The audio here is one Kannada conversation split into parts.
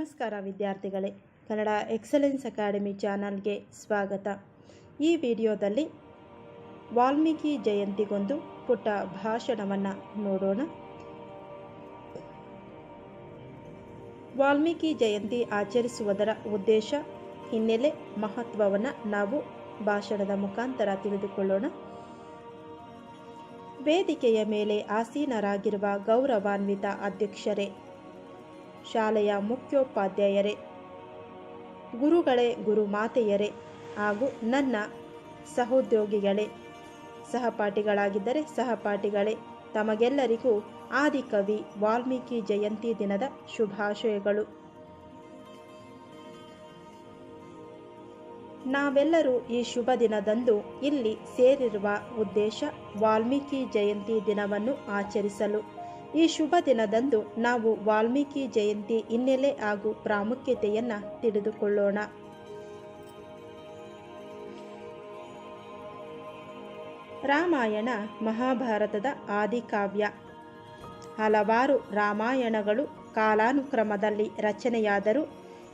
ನಮಸ್ಕಾರ ವಿದ್ಯಾರ್ಥಿಗಳೇ. ಕನ್ನಡ ಎಕ್ಸಲೆನ್ಸ್ ಅಕಾಡೆಮಿ ಚಾನಲ್ಗೆ ಸ್ವಾಗತ. ಈ ವಿಡಿಯೋದಲ್ಲಿ ವಾಲ್ಮೀಕಿ ಜಯಂತಿಗೊಂದು ಪುಟ್ಟ ಭಾಷಣವನ್ನು ನೋಡೋಣ. ವಾಲ್ಮೀಕಿ ಜಯಂತಿ ಆಚರಿಸುವುದರ ಉದ್ದೇಶ, ಹಿನ್ನೆಲೆ ಮಹತ್ವವನ್ನು ನಾವು ಭಾಷಣದ ಮುಖಾಂತರ ತಿಳಿದುಕೊಳ್ಳೋಣ. ವೇದಿಕೆಯ ಮೇಲೆ ಆಸೀನರಾಗಿರುವ ಗೌರವಾನ್ವಿತ ಅಧ್ಯಕ್ಷರೇ ಶಾಲೆಯ ಮುಖ್ಯೋಪಾಧ್ಯಾಯರೇ. ಗುರುಗಳೇ ಗುರುಮಾತೆಯರೇ ಹಾಗೂ ನನ್ನ ಸಹೋದ್ಯೋಗಿಗಳೇ. ಸಹಪಾಠಿಗಳಾಗಿದ್ದರೆ ಸಹಪಾಠಿಗಳೇ. ತಮಗೆಲ್ಲರಿಗೂ ಆದಿಕವಿ, ವಾಲ್ಮೀಕಿ ಜಯಂತಿ ದಿನದ ಶುಭಾಶಯಗಳು. ನಾವೆಲ್ಲರೂ ಈ ಶುಭ ದಿನದಂದು ಇಲ್ಲಿ ಸೇರಿರುವ ಉದ್ದೇಶ ವಾಲ್ಮೀಕಿ ಜಯಂತಿ ದಿನವನ್ನು ಆಚರಿಸಲು. ಈ ಶುಭ ದಿನದಂದು ನಾವು ವಾಲ್ಮೀಕಿ ಜಯಂತಿ ಹಿನ್ನೆಲೆ ಹಾಗೂ ಪ್ರಾಮುಖ್ಯತೆಯನ್ನು ತಿಳಿದುಕೊಳ್ಳೋಣ. ರಾಮಾಯಣ ಮಹಾಭಾರತದ ಆದಿಕಾವ್ಯ. ಹಲವಾರು ರಾಮಾಯಣಗಳು ಕಾಲಾನುಕ್ರಮದಲ್ಲಿ ರಚನೆಯಾದರೂ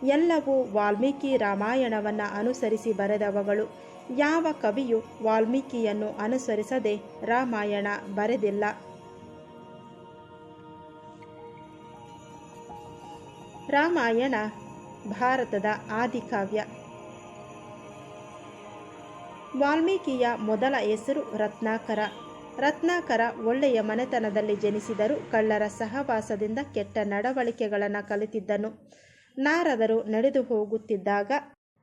ಎಲ್ಲವೂ ವಾಲ್ಮೀಕಿ ರಾಮಾಯಣವನ್ನು ಅನುಸರಿಸಿ ಬರೆದವಗಳು. ಯಾವ ಕವಿಯು ವಾಲ್ಮೀಕಿಯನ್ನು ಅನುಸರಿಸದೆ ರಾಮಾಯಣ ಬರೆದಿಲ್ಲ. ರಾಮಾಯಣ, ಭಾರತದ ಆದಿಕಾವ್ಯ. ವಾಲ್ಮೀಕಿಯ ಮೊದಲ ಹೆಸರು ರತ್ನಾಕರ. ರತ್ನಾಕರ ಒಳ್ಳೆಯ ಮನೆತನದಲ್ಲಿ ಜನಿಸಿದರು ಕಳ್ಳರ ಸಹವಾಸದಿಂದ ಕೆಟ್ಟ ನಡವಳಿಕೆಗಳನ್ನು ಕಲಿತಿದ್ದನು. ನಾರದರು ನಡೆದು ಹೋಗುತ್ತಿದ್ದಾಗ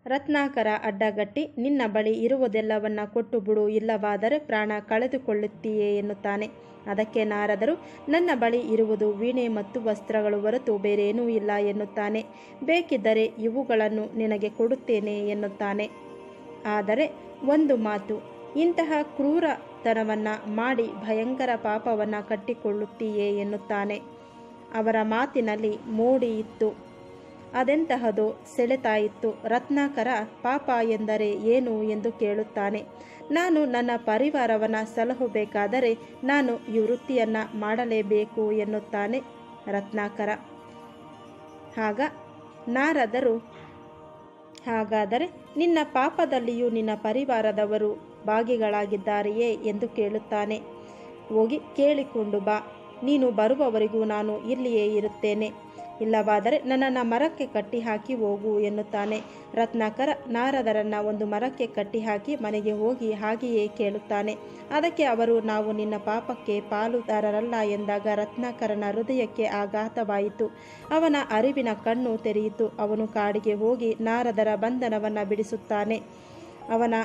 ರತ್ನಾಕರ ಅಡ್ಡಗಟ್ಟಿ, ನಿನ್ನ ಬಳಿ ಇರುವುದೆಲ್ಲವನ್ನ ಕೊಟ್ಟು ಬಿಡು, ಇಲ್ಲವಾದರೆ ಪ್ರಾಣ ಕಳೆದುಕೊಳ್ಳುತ್ತೀಯೇ ಎನ್ನುತ್ತಾನೆ. ಅದಕ್ಕೆ ನಾರದರು, ನನ್ನ ಬಳಿ ಇರುವುದು ವೀಣೆ ಮತ್ತು ವಸ್ತ್ರಗಳು ಹೊರತು ಬೇರೇನೂ ಇಲ್ಲ ಎನ್ನುತ್ತಾನೆ. ಬೇಕಿದ್ದರೆ ಇವುಗಳನ್ನು ನಿನಗೆ ಕೊಡುತ್ತೇನೆ ಎನ್ನುತ್ತಾನೆ. ಆದರೆ ಒಂದು ಮಾತು, ಇಂತಹ ಕ್ರೂರತನವನ್ನು ಮಾಡಿ ಭಯಂಕರ ಪಾಪವನ್ನು ಕಟ್ಟಿಕೊಳ್ಳುತ್ತೀಯೇ ಎನ್ನುತ್ತಾನೆ. ಅವರ ಮಾತಿನಲ್ಲಿ ಮೋಡಿ ಇತ್ತು. ಅದೆಂತಹದೋ ಸೆಳೆತಾಯಿತ್ತು. ರತ್ನಾಕರ, ಪಾಪ ಎಂದರೆ ಏನು ಎಂದು ಕೇಳುತ್ತಾನೆ. ನಾನು ನನ್ನ ಪರಿವಾರವನ್ನು ಸಲಹಬೇಕಾದರೆ ನಾನು ಈ ವೃತ್ತಿಯನ್ನು ಮಾಡಲೇಬೇಕು ಎನ್ನುತ್ತಾನೆ ರತ್ನಾಕರ. ಆಗ ನಾರದರು, ಹಾಗಾದರೆ ನಿನ್ನ ಪಾಪದಲ್ಲಿಯೂ ನಿನ್ನ ಪರಿವಾರದವರು ಭಾಗಿಗಳಾಗಿದ್ದಾರೆಯೇ ಎಂದು ಕೇಳುತ್ತಾನೆ. ಹೋಗಿ ಕೇಳಿಕೊಂಡು ಬಾ. ನೀನು ಬರುವವರೆಗೂ ನಾನು ಇಲ್ಲಿಯೇ ಇರುತ್ತೇನೆ. ಇಲ್ಲವಾದರೆ ನನ್ನನ್ನು ಮರಕ್ಕೆ ಕಟ್ಟಿ ಹಾಕಿ ಹೋಗು ಎನ್ನುತ್ತಾನೆ. ರತ್ನಾಕರ ನಾರದರನ್ನು ಒಂದು ಮರಕ್ಕೆ ಕಟ್ಟಿ ಹಾಕಿ ಮನೆಗೆ ಹೋಗಿ ಹಾಗೆಯೇ ಕೇಳುತ್ತಾನೆ. ಅದಕ್ಕೆ ಅವರು, ನಾವು ನಿನ್ನ ಪಾಪಕ್ಕೆ ಪಾಲುದಾರರಲ್ಲ ಎಂದಾಗ ರತ್ನಾಕರನ ಹೃದಯಕ್ಕೆ ಆಘಾತವಾಯಿತು. ಅವನ ಅರಿವಿನ ಕಣ್ಣು ತೆರೆಯಿತು. ಅವನು ಕಾಡಿಗೆ ಹೋಗಿ ನಾರದರ ಬಂಧನವನ್ನು ಬಿಡಿಸುತ್ತಾನೆ. ಅವನ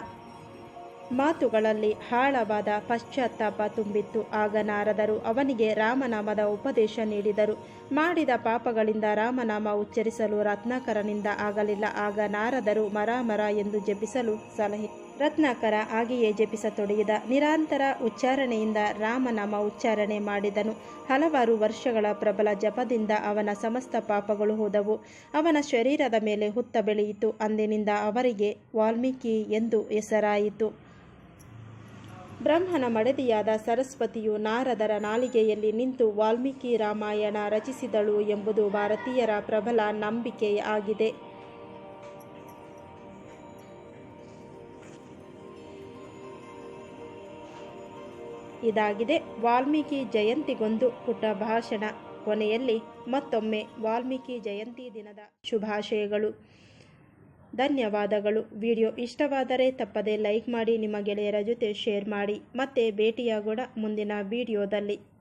ಮಾತುಗಳಲ್ಲಿ ಆಳವಾದ ಪಶ್ಚಾತ್ತಾಪ ತುಂಬಿತ್ತು. ಆಗ ನಾರದರು ಅವನಿಗೆ ರಾಮನಾಮದ ಉಪದೇಶ ನೀಡಿದರು. ಮಾಡಿದ ಪಾಪಗಳಿಂದ ರಾಮನಾಮ ಉಚ್ಚರಿಸಲು ರತ್ನಾಕರನಿಂದ ಆಗಲಿಲ್ಲ. ಆಗ ನಾರದರು, ಮರ ಮರ ಎಂದು ಜಪಿಸಲು ಸಲಹೆ. ರತ್ನಾಕರ ಹಾಗೆಯೇ ಜಪಿಸತೊಡಗಿದ. ನಿರಂತರ ಉಚ್ಚಾರಣೆಯಿಂದ ರಾಮನಾಮ ಉಚ್ಚಾರಣೆ ಮಾಡಿದನು. ಹಲವಾರು ವರ್ಷಗಳ ಪ್ರಬಲ ಜಪದಿಂದ ಅವನ ಸಮಸ್ತ ಪಾಪಗಳು ಹೋದವು. ಅವನ ಶರೀರದ ಮೇಲೆ ಹುತ್ತ ಬೆಳೆಯಿತು. ಅಂದಿನಿಂದ ಅವರಿಗೆ ವಾಲ್ಮೀಕಿ ಎಂದು ಹೆಸರಾಯಿತು. ಬ್ರಹ್ಮನ ಮಡದಿಯಾದ ಸರಸ್ವತಿಯು ನಾರದರ ನಾಲಿಗೆಯಲ್ಲಿ ನಿಂತು ವಾಲ್ಮೀಕಿ ರಾಮಾಯಣ ರಚಿಸಿದಳು ಎಂಬುದು ಭಾರತೀಯರ ಪ್ರಬಲ ನಂಬಿಕೆ ಆಗಿದೆ. ಇದಾಗಿದೆ ವಾಲ್ಮೀಕಿ ಜಯಂತಿಗೊಂದು ಪುಟ ಭಾಷಣ. ಕೊನೆಯಲ್ಲಿ ಮತ್ತೊಮ್ಮೆ ವಾಲ್ಮೀಕಿ ಜಯಂತಿ ದಿನದ ಶುಭಾಶಯಗಳು. ಧನ್ಯವಾದಗಳು. ವಿಡಿಯೋ ಇಷ್ಟವಾದರೆ ತಪ್ಪದೇ ಲೈಕ್ ಮಾಡಿ, ನಿಮ್ಮ ಗೆಳೆಯರ ಜೊತೆ ಶೇರ್ ಮಾಡಿ. ಮತ್ತೆ ಭೇಟಿಯಾಗೋಣ ಮುಂದಿನ ವಿಡಿಯೋದಲ್ಲಿ.